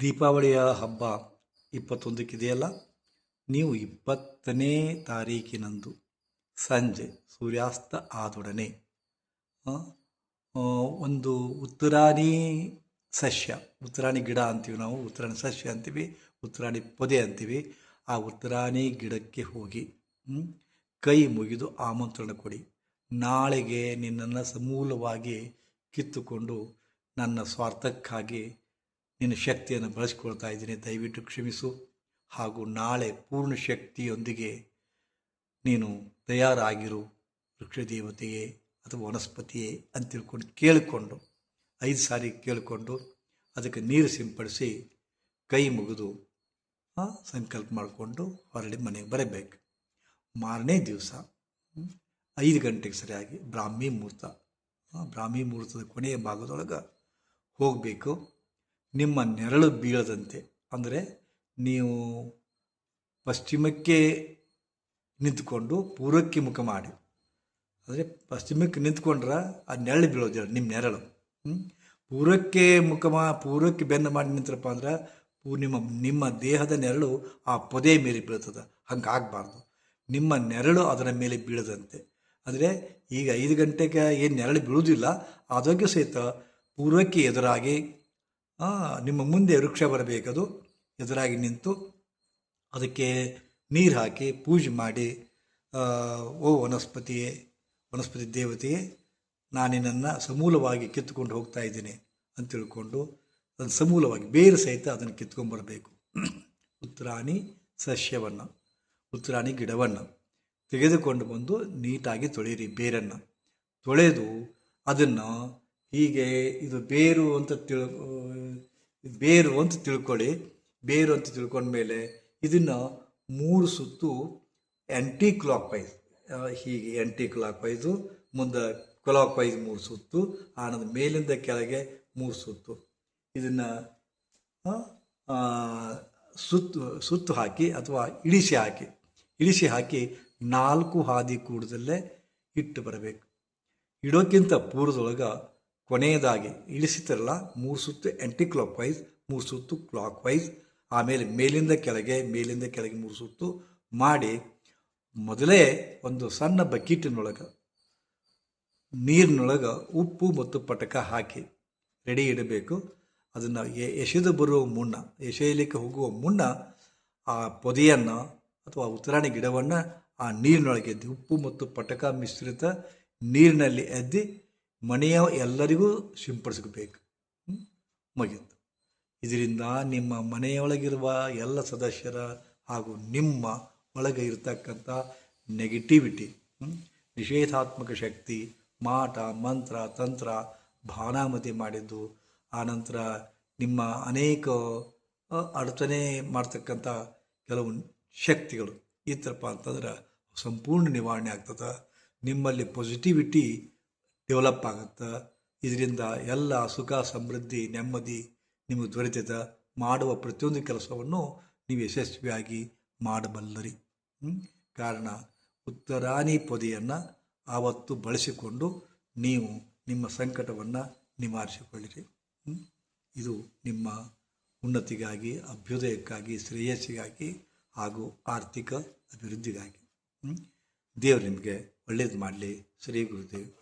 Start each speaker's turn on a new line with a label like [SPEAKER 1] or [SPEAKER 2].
[SPEAKER 1] ದೀಪಾವಳಿಯ ಹಬ್ಬ ಇಪ್ಪತ್ತೊಂದಕ್ಕಿದೆಯಲ್ಲ ನೀವು ಇಪ್ಪತ್ತನೇ ತಾರೀಕಿನಂದು ಸಂಜೆ ಸೂರ್ಯಾಸ್ತ ಆದೊಡನೆ ಒಂದು ಉತ್ತರಾಣಿ ಸಸ್ಯ, ಉತ್ತರಾಣಿ ಗಿಡ ಅಂತೀವಿ ನಾವು, ಉತ್ತರಾಣಿ ಸಸ್ಯ ಅಂತೀವಿ, ಉತ್ತರಾಣಿ ಪೊದೆ ಅಂತೀವಿ, ಆ ಉತ್ತರಾಣಿ ಗಿಡಕ್ಕೆ ಹೋಗಿ ಕೈ ಮುಗಿದು ಆಮಂತ್ರಣ ಕೊಡಿ. ನಾಳೆಗೆ ನಿನ್ನನ್ನು ಸಮೂಲವಾಗಿ ಕಿತ್ತುಕೊಂಡು ನನ್ನ ಸ್ವಾರ್ಥಕ್ಕಾಗಿ ನಿನ್ನ ಶಕ್ತಿಯನ್ನು ಬಳಸ್ಕೊಳ್ತಾ ಇದ್ದೀನಿ. ದಯವಿಟ್ಟು ಕ್ಷಮಿಸು. ಹಾಗೂ ನಾಳೆ ಪೂರ್ಣ ಶಕ್ತಿಯೊಂದಿಗೆ ನೀನು ತಯಾರಾಗಿರು. ವೃಕ್ಷದೇವತೆಯೇ ಅಥವಾ ವನಸ್ಪತಿಯೇ ಅಂತ ತಿಳ್ಕೊಂಡು ಕೇಳಿಕೊಂಡು, ಐದು ಸಾರಿ ಕೇಳಿಕೊಂಡು ಅದಕ್ಕೆ ನೀರು ಸಿಂಪಡಿಸಿ ಕೈ ಮುಗಿದು ಸಂಕಲ್ಪ ಮಾಡಿಕೊಂಡು ಹೊರಳಿ ಮನೆಗೆ ಬರಬೇಕು. ಮಾರನೇ ದಿವಸ ಐದು ಗಂಟೆಗೆ ಸರಿಯಾಗಿ ಬ್ರಾಹ್ಮಿ ಮುಹೂರ್ತ ಬ್ರಾಹ್ಮಿ ಮುಹೂರ್ತದ ಕೊನೆಯ ಭಾಗದೊಳಗೆ ಹೋಗಬೇಕು. ನಿಮ್ಮ ನೆರಳು ಬೀಳದಂತೆ. ಅಂದರೆ ನೀವು ಪಶ್ಚಿಮಕ್ಕೆ ನಿಂತ್ಕೊಂಡು ಪೂರ್ವಕ್ಕೆ ಮುಖ ಮಾಡಿ. ಅಂದರೆ ಪಶ್ಚಿಮಕ್ಕೆ ನಿಂತ್ಕೊಂಡ್ರೆ ಆ ನೆರಳು ಬೀಳೋದಿಲ್ಲ, ನಿಮ್ಮ ನೆರಳು. ಪೂರ್ವಕ್ಕೆ ಮುಖ ಮಾ, ಪೂರ್ವಕ್ಕೆ ಬೆನ್ನು ಮಾಡಿ ನಿಂತ್ರಪ್ಪ ಅಂದ್ರೆ ನಿಮ್ಮ ನಿಮ್ಮ ದೇಹದ ನೆರಳು ಆ ಪೊದೆ ಮೇಲೆ ಬೀಳ್ತದೆ. ಹಂಗೆ ಆಗಬಾರ್ದು ನಿಮ್ಮ ನೆರಳು ಅದರ ಮೇಲೆ ಬೀಳದಂತೆ. ಅಂದರೆ ಈಗ ಐದು ಗಂಟೆಗೆ ಏನು ನೆರಳು ಬೀಳುವುದಿಲ್ಲ ಆದಾಗ್ಯೂ ಸಹಿತ ಪೂರ್ವಕ್ಕೆ ಎದುರಾಗಿ ನಿಮ್ಮ ಮುಂದೆ ವೃಕ್ಷ ಬರಬೇಕದು ಎದುರಾಗಿ ನಿಂತು ಅದಕ್ಕೆ ನೀರು ಹಾಕಿ ಪೂಜೆ ಮಾಡಿ ಓ ವನಸ್ಪತಿಯೇ, ವನಸ್ಪತಿ ದೇವತೆಯೇ ನಾನಿನನ್ನು ಸಮೂಲವಾಗಿ ಕಿತ್ತುಕೊಂಡು ಹೋಗ್ತಾ ಇದ್ದೀನಿ ಅಂತ ತಿಳ್ಕೊಂಡು ಅದನ್ನು ಸಮೂಲವಾಗಿ ಬೇರು ಸಹಿತ ಅದನ್ನು ಕಿತ್ಕೊಂಡ್ಬರಬೇಕು ಉತ್ತರಾಣಿ ಸಸ್ಯವನ್ನು, ಉತ್ತರಾಣಿ ಗಿಡವನ್ನು ತೆಗೆದುಕೊಂಡು ಬಂದು ನೀಟಾಗಿ ತೊಳೆಯಿರಿ ಬೇರನ್ನು. ತೊಳೆದು ಅದನ್ನು ಹೀಗೆ ಇದು ಬೇರು ಅಂತ ತಿಳ್ ಬೇರು ಅಂತ ತಿಳ್ಕೊಳ್ಳಿ. ಬೇರು ಅಂತ ತಿಳ್ಕೊಂಡ್ಮೇಲೆ ಇದನ್ನು ಮೂರು ಸುತ್ತು ಆ್ಯಂಟಿ ಕ್ಲಾಕ್ ವೈಸ್ ಹೀಗೆ ಆ್ಯಂಟಿ ಕ್ಲಾಕ್ ವೈಸು ಮುಂದೆ ಕ್ಲಾಕ್ ವೈಸ್ ಮೂರು ಸುತ್ತು, ಆನಂದ ಮೇಲಿಂದ ಕೆಳಗೆ ಮೂರು ಸುತ್ತು. ಇದನ್ನು ಸುತ್ತು ಸುತ್ತು ಹಾಕಿ ಅಥವಾ ಇಳಿಸಿ ಹಾಕಿ ಇಳಿಸಿ ಹಾಕಿ ನಾಲ್ಕು ಹಾದಿ ಕೂಡದಲ್ಲೇ ಇಟ್ಟು ಬರಬೇಕು. ಇಡೋಕ್ಕಿಂತ ಪೂರ್ವದೊಳಗೆ ಕೊನೆಯದಾಗಿ ಇಳಿಸಿತಿರಲ್ಲ ಮೂರು ಸುತ್ತು ಆ್ಯಂಟಿ ಕ್ಲಾಕ್ ವೈಸ್ ಮೂರು ಸುತ್ತು ಕ್ಲಾಕ್ ವೈಸ್ ಆಮೇಲೆ ಮೇಲಿಂದ ಕೆಳಗೆ ಮೇಲಿಂದ ಕೆಳಗೆ ಮೂರು ಸುತ್ತು ಮಾಡಿ, ಮೊದಲೇ ಒಂದು ಸಣ್ಣ ಬಕೀಟಿನೊಳಗೆ, ನೀರಿನೊಳಗೆ ಉಪ್ಪು ಮತ್ತು ಪಟಕ ಹಾಕಿ ರೆಡಿ ಇಡಬೇಕು. ಅದನ್ನು ಎಸೆದು ಬರುವ ಮುನ್ನ, ಎಸೆಯಲಿಕ್ಕೆ ಹೋಗುವ ಮುನ್ನ ಆ ಪೊದೆಯನ್ನು ಅಥವಾ ಉತ್ತರಾಣಿ ಗಿಡವನ್ನು ಆ ನೀರಿನೊಳಗೆ ಎದ್ದು, ಉಪ್ಪು ಮತ್ತು ಪಟಕ ಮಿಶ್ರಿತ ನೀರಿನಲ್ಲಿ ಎದ್ದಿ ಮನೆಯ ಎಲ್ಲರಿಗೂ ಸಿಂಪಡಿಸಬೇಕು. ಮುಗಿಯಿತು. ಇದರಿಂದ ನಿಮ್ಮ ಮನೆಯೊಳಗಿರುವ ಎಲ್ಲ ಸದಸ್ಯರ ಹಾಗೂ ನಿಮ್ಮ ಒಳಗೆ ಇರತಕ್ಕಂಥ ನೆಗೆಟಿವಿಟಿ ನಿಷೇಧಾತ್ಮಕ ಶಕ್ತಿ, ಮಾಟ, ಮಂತ್ರ, ತಂತ್ರ ಭಾನಾಮತಿ ಮಾಡಿದ್ದು, ಆನಂತರ ನಿಮ್ಮ ಅನೇಕ ಅಡಚಣೆ ಮಾಡ್ತಕ್ಕಂಥ ಕೆಲವು ಶಕ್ತಿಗಳು. ಈ ಥರಪ್ಪ ಅಂತಂದ್ರೆ ಸಂಪೂರ್ಣ ನಿವಾರಣೆ ಆಗ್ತದೆ. ನಿಮ್ಮಲ್ಲಿ ಪಾಸಿಟಿವಿಟಿ ಡೆವಲಪ್ ಆಗುತ್ತೆ? ಇದರಿಂದ ಎಲ್ಲ ಸುಖ, ಸಮೃದ್ಧಿ, ನೆಮ್ಮದಿ ನಿಮಗೆ ದೊರೆತದ. ಮಾಡುವ ಪ್ರತಿಯೊಂದು ಕೆಲಸವನ್ನು ನೀವು ಯಶಸ್ವಿಯಾಗಿ ಮಾಡಬಲ್ಲರಿ? ಕಾರಣ, ಉತ್ತರಾಣಿ ಪೊದೆಯನ್ನು ಆವತ್ತು ಬಳಸಿಕೊಂಡು ನೀವು ನಿಮ್ಮ ಸಂಕಟವನ್ನು ನಿವಾರಿಸಿಕೊಳ್ಳಿರಿ. ಇದು ನಿಮ್ಮ ಉನ್ನತಿಗಾಗಿ, ಅಭ್ಯುದಯಕ್ಕಾಗಿ, ಶ್ರೇಯಸ್ಸಿಗಾಗಿ ಹಾಗೂ ಆರ್ಥಿಕ ಅಭಿವೃದ್ಧಿಗಾಗಿ? ದೇವರು ನಿಮಗೆ ಒಳ್ಳೇದು ಮಾಡಲಿ. ಶ್ರೀ ಗುರುದೇವ್.